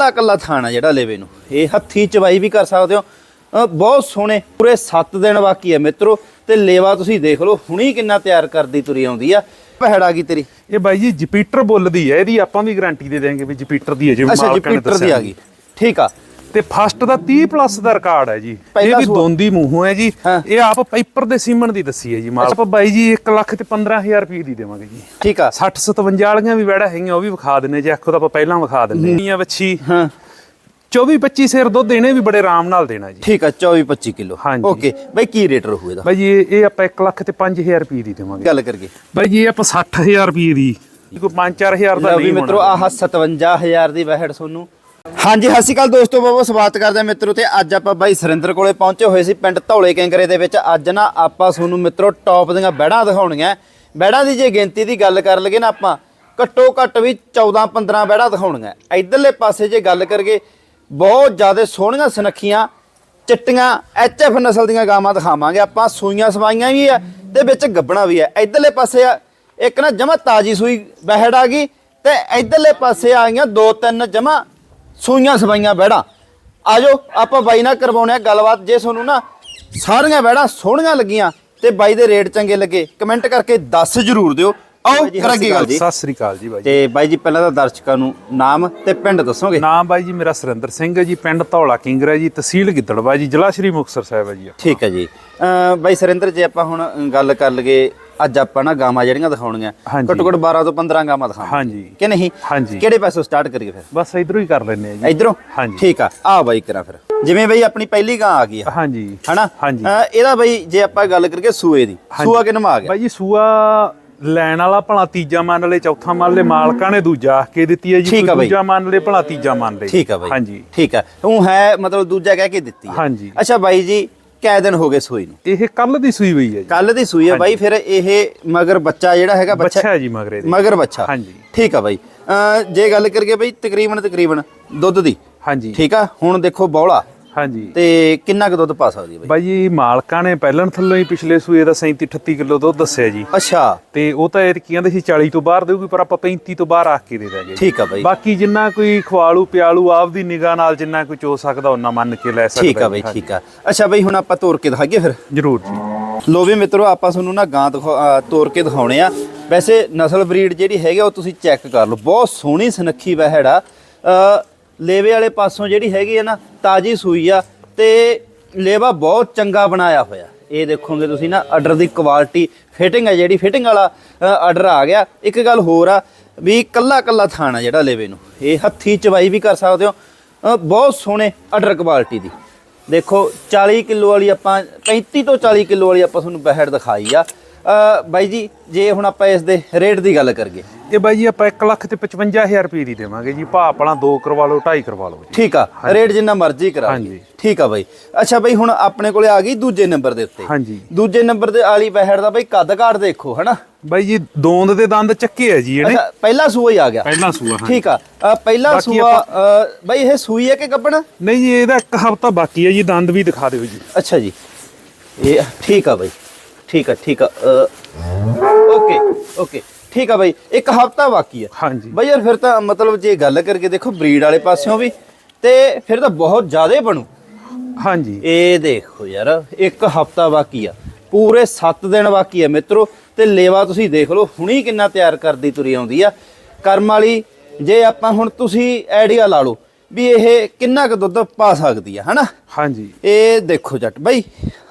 ਕੱਲਾ ਕੱਲਾ ਥਾਣਾ ਜਿਹੜਾ ਲੇਵੇ ਨੂੰ। ਇਹ ਹੱਥੀ ਚਵਾਈ ਵੀ ਕਰ ਸਕਦੇ ਹੋ। ਬਹੁਤ ਸੋਹਣੇ ਪੂਰੇ 7 ਦਿਨ ਬਾਕੀ ਹੈ ਮਿੱਤਰੋ ਤੇ ਲੇਵਾ ਤੁਸੀਂ ਦੇਖ ਲਓ ਹੁਣੀ ਕਿੰਨਾ ਤਿਆਰ ਕਰਦੀ ਤੁਰੀ ਆਉਂਦੀ ਆ। ਪਹਿੜ ਆ ਗਈ ਤੇਰੀ? ਇਹ ਬਾਈ ਜੀ ਜਪੀਟਰ ਬੁੱਲਦੀ ਹੈ ਇਹਦੀ ਆਪਾਂ ਵੀ ਗਾਰੰਟੀ ਦੇ ਦੇਾਂਗੇ ਵੀ ਜਪੀਟਰ ਦੀ ਹੈ ਜਿਵੇਂ ਮਾਲਕਾਂ ਨੇ ਦੀ ਦੱਸਿਆ ਆ ਗਈ। ਠੀਕ ਆ। ਤੇ ਫਸਟ ਦਾ 30 ਪਲੱਸ ਦਾ ਰਿਕਾਰਡ ਹੈ ਜੀ। ਇਹਦੀ ਸੂਆ। ਦੋਂਦੀ ਮੂੰਹੋਂ ਹੈ ਜੀ। ਇਹ ਆਪ ਪਾਈਪਰ ਦੇ ਸੀਮਨ ਦੀ ਦੱਸੀ ਹੈ ਜੀ ਮਾਲ ਆਪਾਂ ਬਾਈ ਜੀ 1 ਲੱਖ ਤੇ 15000 ਰੁਪਏ ਦੀ ਦੇਵਾਂਗੇ ਜੀ। ਠੀਕ ਆ। 60 57 ਵਾਲੀਆਂ ਵੀ ਵੜਾ ਹੈਗੀਆਂ ਉਹ ਵੀ ਵਿਖਾ ਦਿੰਨੇ ਜੇ। ਆਖੋ ਤਾਂ ਆਪਾਂ ਪਹਿਲਾਂ ਵਿਖਾ ਦਿੰਨੇ ਆ ਵੱਛੀ। ਹਾਂ। 24 25 ਸਿਰ ਦੁੱਧ ਦੇਣੇ ਵੀ ਬੜੇ ਆਰਾਮ ਨਾਲ ਦੇਣਾ ਜੀ। ਠੀਕ ਆ 24 25 ਕਿਲੋ। ਹਾਂਜੀ। ਓਕੇ। ਬਈ ਕੀ ਰੇਟ ਰਹੂ ਇਹਦਾ? ਬਾਈ ਜੀ ਇਹ ਇਹ ਆਪਾਂ 1 ਲੱਖ ਤੇ 5000 ਰੁਪਏ ਦੀ ਦੇਵਾਂਗੇ। ਗੱਲ ਕਰਗੇ ਬਾਈ ਜੀ ਇਹ ਆਪਾਂ 60000 ਰੁਪਏ ਦੀ। ਕੋਈ 5-4000 ਦਾ ਵੀ ਨਹੀਂ ਮਿੱਤਰੋ ਆਹ 57000 ਦੀ ਵਹਿੜ ਤੁਹਾਨੂੰ ਹਾਂਜੀ, ਸਤਿ ਸ਼੍ਰੀ ਅਕਾਲ ਦੋਸਤੋ, ਬਹੁਤ ਸਵਾਗਤ ਕਰਦੇ ਹਾਂ ਮਿੱਤਰੋ ਤੇ ਅੱਜ ਆਪਾਂ ਬਾਈ ਸੁਰਿੰਦਰ ਕੋਲੇ ਪਹੁੰਚੇ ਹੋਏ ਸੀ ਪਿੰਡ ਧੌਲੇ ਕੈਂਕਰੇ ਦੇ ਵਿੱਚ। ਅੱਜ ਨਾ ਆਪਾਂ ਤੁਹਾਨੂੰ ਮਿੱਤਰੋ ਟੌਪ ਦੀਆਂ ਬੈੜਾਂ ਦਿਖਾਉਣੀਆਂ ਬੈੜਾਂ ਦੀ ਜੇ ਗਿਣਤੀ ਦੀ ਗੱਲ ਕਰ ਲਈਏ ਨਾ ਆਪਾਂ, ਘੱਟੋ ਘੱਟ ਵੀ 14 15 ਬੈੜਾਂ ਦਿਖਾਉਣੀਆਂ ਇਧਰਲੇ ਪਾਸੇ ਜੇ ਗੱਲ ਕਰਗੇ ਬਹੁਤ ਜ਼ਿਆਦਾ ਸੋਹਣੀਆਂ ਸੁਨੱਖੀਆਂ, ਚਿੱਟੀਆਂ ਐਚਐਫ ਨਸਲ ਦੀਆਂ ਗਾਵਾਂ ਦਿਖਾਵਾਂਗੇ ਆਪਾਂ। ਸੂਈਆਂ ਸਵਾਈਆਂ ਵੀ ਆ ਤੇ ਵਿੱਚ ਗੱਬਣਾ ਵੀ ਆ ਇਧਰਲੇ ਪਾਸੇ ਆ, ਇੱਕ ਨਾ ਜਮਾ ਤਾਜੀ ਸੂਈ ਬਹਿੜ ਆ ਗਈ ਤੇ ਇਧਰਲੇ ਪਾਸੇ ਆ ਗਈਆਂ ਦੋ ਤਿੰਨ ਜਮਾ ਸੂਈਆਂ ਸਵਾਈਆਂ ਬਹਿੜਾਂ। ਆਜੋ ਆਪਾਂ ਬਾਈ ਨਾਲ ਕਰਵਾਉਣੇ ਆ ਗੱਲਬਾਤ। ਜੇ ਤੁਹਾਨੂੰ ਨਾ ਸਾਰੀਆਂ ਬਹਿੜਾਂ ਸੋਹਣੀਆਂ ਲੱਗੀਆਂ ਤੇ ਬਾਈ ਦੇ ਰੇਟ ਚੰਗੇ ਲੱਗੇ ਕਮੈਂਟ ਕਰਕੇ ਦੱਸ ਜਰੂਰ ਦਿਓ। ਆਓ ਕਰਾਂਗੇ ਗੱਲ ਜੀ। ਸਤਿ ਸ੍ਰੀ ਅਕਾਲ ਜੀ ਬਾਈ ਜੀ। ਤੇ ਬਾਈ ਜੀ ਪਹਿਲਾਂ ਤਾਂ ਦਰਸ਼ਕਾਂ ਨੂੰ ਨਾਮ ਤੇ ਪਿੰਡ ਦੱਸੋਗੇ? ਨਾਮ ਬਾਈ ਜੀ ਮੇਰਾ ਸੁਰਿੰਦਰ ਸਿੰਘ ਹੈ ਜੀ ਪਿੰਡ ਧੌਲਾ ਕਿੰਗਰਾ ਜੀ ਤਹਿਸੀਲ ਗਿੱਦੜਵਾ ਜੀ ਜ਼ਿਲ੍ਹਾ ਸ਼੍ਰੀ ਮੁਕਤਸਰ ਸਾਹਿਬ ਹੈ ਜੀ ਠੀਕ ਹੈ ਜੀ। ਬਾਈ ਸਰਿੰਦਰ ਜੇ ਆਪਾਂ ਹੁਣ ਗੱਲ ਕਰ ਲਈਏ ਅੱਜ ਆਪਾਂ ਨਾ ਗਾਵਾਂ ਜਿਹੜੀਆਂ ਦਿਖਾਉਣੀਆਂ ਹਾਂਜੀ। ਘੱਟੋ ਘੱਟ 12 ਤੋਂ 15 ਗਾਵਾਂ ਦਿਖਾਵਾਂਗੇ। ਹਾਂਜੀ। ਕਿ ਨਹੀਂ? ਹਾਂਜੀ। ਕਿਹੜੇ ਪਾਸੋਂ ਸਟਾਰਟ ਕਰੀਏ ਫਿਰ? ਬਸ ਇਧਰੋਂ ਹੀ ਕਰ ਲੈਨੇ ਆ ਜੀ। ਇਧਰੋਂ? ਹਾਂਜੀ। ਠੀਕ ਆ। ਆ ਬਾਈ ਕਰਾਂ ਫਿਰ। ਜਿਵੇਂ ਬਈ ਆਪਣੀ ਪਹਿਲੀ ਗਾਂ ਆ ਗਈ ਆ। ਹਾਂਜੀ। ਹਨਾ? ਹਾਂਜੀ। ਇਹਦਾ ਬਈ ਜੇ ਆਪਾਂ ਗੱਲ ਕਰੀਏ ਸੂਏ ਦੀ। ਸੂਆ ਕਿੰਨਾ ਆ ਗਿਆ? ਬਾਈ ਜੀ ਸੂਆ ਲੈਣ ਵਾਲਾ ਭਲਾ ਤੀਜਾ ਮੰਨ ਲੈ ਚੌਥਾ ਮੰਨ ਲੈ ਮਾਲਕਾਂ ਨੇ ਦੂਜਾ ਆਖ ਕੇ ਦਿੱਤੀ ਹੈ ਜੀ। ਠੀਕ ਆ ਬਾਈ। ਦੂਜਾ ਮੰਨ ਲੈ ਭਲਾ ਤੀਜਾ ਮੰਨ ਲੈ। ਠੀਕ ਆ ਬਾਈ। ਹਾਂਜੀ। ਠੀਕ ਆ। ਉਹ ਹੈ ਮਤਲਬ ਦੂਜਾ ਕਹਿ ਕੇ ਦਿੱਤੀ ਆ। ਹਾਂਜੀ। ਅੱਛਾ ਬਾਈ ਜੀ ਕੈ ਦਿਨ ਹੋ ਗਏ ਸੂਈ ਨੂੰ। ਇਹ ਕੱਲ ਦੀ ਸੂਈ ਹੋਈ ਹੈ ਜੀ। ਕੱਲ ਦੀ ਸੂਈ ਆ ਬਾਈ ਫਿਰ ਇਹ ਮਗਰ ਬੱਚਾ ਜਿਹੜਾ ਹੈਗਾ ਬੱਚਾ ਹੈ ਜੀ ਮਗਰੇ ਦੇ। ਮਗਰ ਬੱਚਾ। ਹਾਂਜੀ। ਠੀਕ ਆ ਬਾਈ। ਜੇ ਗੱਲ ਕਰੀਏ ਬਾਈ ਤਕਰੀਬਨ ਤਕਰੀਬਨ ਦੁੱਧ ਦੀ। ਹਾਂਜੀ। ਠੀਕ ਆ? ਹੁਣ ਦੇਖੋ ਬੌਲਾ। ਹਾਂਜੀ। ਤੇ ਕਿੰਨਾ ਕੁ ਦੁੱਧ ਪਾ ਸਕਦੀ ਹੈ ਬਾਈ? ਬਾਈ ਜੀ ਮਾਲਕਾਂ ਨੇ ਪਹਿਲਾਂ ਥੱਲੋਂ ਹੀ ਪਿਛਲੇ ਸੂਏ ਦਾ 37 38 ਕਿਲੋ ਦੁੱਧ ਦੱਸਿਆ ਜੀ। ਅੱਛਾ। ਤੇ ਉਹ ਤਾਂ ਇਹ ਕਹਿੰਦੇ ਸੀ 40 ਤੋਂ ਬਾਹਰ ਦੇਊਗੀ ਪਰ ਆਪਾਂ 35 ਤੋਂ ਬਾਹਰ ਆਖ ਕੇ ਦੇ ਦਾਂਗੇ। ਠੀਕ ਆ ਬਾਈ। ਬਾਕੀ ਜਿੰਨਾ ਕੋਈ ਖਵਾਲੂ ਪਿਆਲੂ ਆਪਦੀ ਨਿਗਾਹ ਨਾਲ ਜਿੰਨਾ ਕੋਈ ਚੋ ਸਕਦਾ ਉਹਨਾਂ ਮੰਨ ਕੇ ਲੈ ਸਕਦਾ ਠੀਕ ਆ ਬਾਈ ਠੀਕ ਆ। ਅੱਛਾ ਬਾਈ ਹੁਣ ਆਪਾਂ ਤੋਰ ਕੇ ਦਿਖਾਈਏ ਫਿਰ? ਜਰੂਰ ਜੀ। ਲੋ ਵੀ ਮਿੱਤਰੋ ਆਪਾਂ ਤੁਹਾਨੂੰ ਨਾ ਗਾਂ ਤੋਰ ਕੇ ਦਿਖਾਉਣੇ ਆ। ਵੈਸੇ ਨਸਲ ਬਰੀਡ ਜਿਹੜੀ ਹੈਗੀ ਉਹ ਤੁਸੀਂ ਚੈੱਕ ਕਰ ਲਓ। ਬਹੁਤ ਸੋਹਣੀ ਸੁਨੱਖੀ ਵਹਿੜ ਲੇਵੇ ਵਾਲੇ ਪਾਸੋਂ ਜਿਹੜੀ ਹੈਗੀ ਆ ਨਾ, ਤਾਜੀ ਸੂਈ ਆ ਤੇ ਲੇਵਾ ਬਹੁਤ ਚੰਗਾ ਬਣਾਇਆ ਹੋਇਆ। ਇਹ ਦੇਖੋਗੇ ਤੁਸੀਂ ਨਾ ਆਰਡਰ ਦੀ ਕੁਆਲਿਟੀ ਫਿਟਿੰਗ ਹੈ ਜਿਹੜੀ ਫਿਟਿੰਗ ਵਾਲਾ ਆਰਡਰ ਆ ਗਿਆ। ਇੱਕ ਗੱਲ ਹੋਰ ਆ ਵੀ ਕੱਲਾ ਕੱਲਾ ਥਾਣਾ ਜਿਹੜਾ ਲੇਵੇ ਨੂੰ। ਇਹ ਹੱਥੀ ਚਵਾਈ ਵੀ ਕਰ ਸਕਦੇ ਹੋ। ਬਹੁਤ ਸੋਹਣੇ ਆਰਡਰ ਕੁਆਲਿਟੀ ਦੀ। ਦੇਖੋ 40 ਕਿਲੋ ਵਾਲੀ ਆਪਾਂ 35 ਤੋਂ 40 ਕਿਲੋ ਵਾਲੀ ਆਪਾਂ ਤੁਹਾਨੂੰ ਬਹਿੜ ਦਿਖਾਈ ਆ। ਬਾਈ ਜੀ ਜੇ ਹੁਣ ਆਪਾਂ ਇਸ ਦੇ ਰੇਟ ਦੀ ਗੱਲ ਕਰੀਏ। ਇਹ ਬਾਈ ਜੀ ਆਪਾਂ 1 ਲੱਖ ਤੇ 55000 ਰੁਪਏ ਦੀ ਦੇਵਾਂਗੇ ਜੀ। ਭਾਅ ਆਪਣਾ 2 ਕਰਵਾ ਲਓ 2.5 ਕਰਵਾ ਲਓ ਜੀ। ਠੀਕ ਆ ਰੇਟ ਜਿੰਨਾ ਮਰਜ਼ੀ ਕਰਾ ਹਾਂਜੀ। ਠੀਕ ਆ ਬਾਈ। ਅੱਛਾ ਬਾਈ ਹੁਣ ਆਪਣੇ ਕੋਲੇ ਆ ਗਈ ਦੂਜੇ ਨੰਬਰ ਦੇ ਉੱਤੇ। ਹਾਂਜੀ। ਦੂਜੇ ਨੰਬਰ ਤੇ ਆਲੀ ਬਹਿੜ ਦਾ ਬਾਈ ਕੱਦ ਕਾਠ ਦੇਖੋ ਹਨਾ? ਬਾਈ ਜੀ ਦੋਂਦ ਦੇ ਦੰਦ ਚੱਕੇ ਆ ਜੀ ਇਹਨੇ। ਅੱਛਾ ਪਹਿਲਾ ਸੂਆ ਹੀ ਆ ਗਿਆ। ਪਹਿਲਾ ਸੂਆ ਹਾਂ ਠੀਕ ਆ ਪਹਿਲਾ ਸੂਆ ਬਾਈ ਇਹ ਸੂਈ ਹੈ ਕਿ ਗੱਬਣ ਨਹੀਂ ਜੀ ਇਹਦਾ ਇੱਕ ਹਫਤਾ ਬਾਕੀ ਹੈ ਜੀ ਦੰਦ ਵੀ ਦਿਖਾ ਦਿਓ ਜੀ। ਅੱਛਾ ਜੀ। ਇਹ ਠੀਕ ਆ ਬਾਈ। ਠੀਕ ਆ ਠੀਕ ਆ ਓਕੇ ਓਕੇ ਠੀਕ ਆ ਬਾਈ ਇੱਕ ਹਫਤਾ ਬਾਕੀ ਆ। ਹਾਂਜੀ। ਬਾਈ ਯਾਰ ਫਿਰ ਤਾਂ ਮਤਲਬ ਜੇ ਗੱਲ ਕਰਕੇ ਦੇਖੋ ਬਰੀਡ ਵਾਲੇ ਪਾਸਿਓਂ ਵੀ ਤੇ ਫਿਰ ਤਾਂ ਬਹੁਤ ਜ਼ਿਆਦਾ ਬਣੂ। ਹਾਂਜੀ। ਇਹ ਦੇਖੋ ਯਾਰ ਇੱਕ ਹਫਤਾ ਬਾਕੀ ਆ ਪੂਰੇ 7 ਦਿਨ ਬਾਕੀ ਆ ਮਿੱਤਰੋ ਤੇ ਲੇਵਾ ਤੁਸੀਂ ਦੇਖ ਲਓ ਹੁਣੀ ਕਿੰਨਾ ਤਿਆਰ ਕਰਦੀ ਤੁਰੀ ਆਉਂਦੀ ਆ। ਕਰਮ ਵਾਲੀ ਜੇ ਆਪਾਂ ਹੁਣ ਤੁਸੀਂ ਆਈਡੀਆ ਲਾ ਲਓ ਵੀ ਇਹ ਕਿੰਨਾ ਕੁ ਦੁੱਧ ਪਾ ਸਕਦੀ ਆ ਹਨਾ? ਹਾਂਜੀ। ਇਹ ਦੇਖੋ ਜੱਟ ਬਾਈ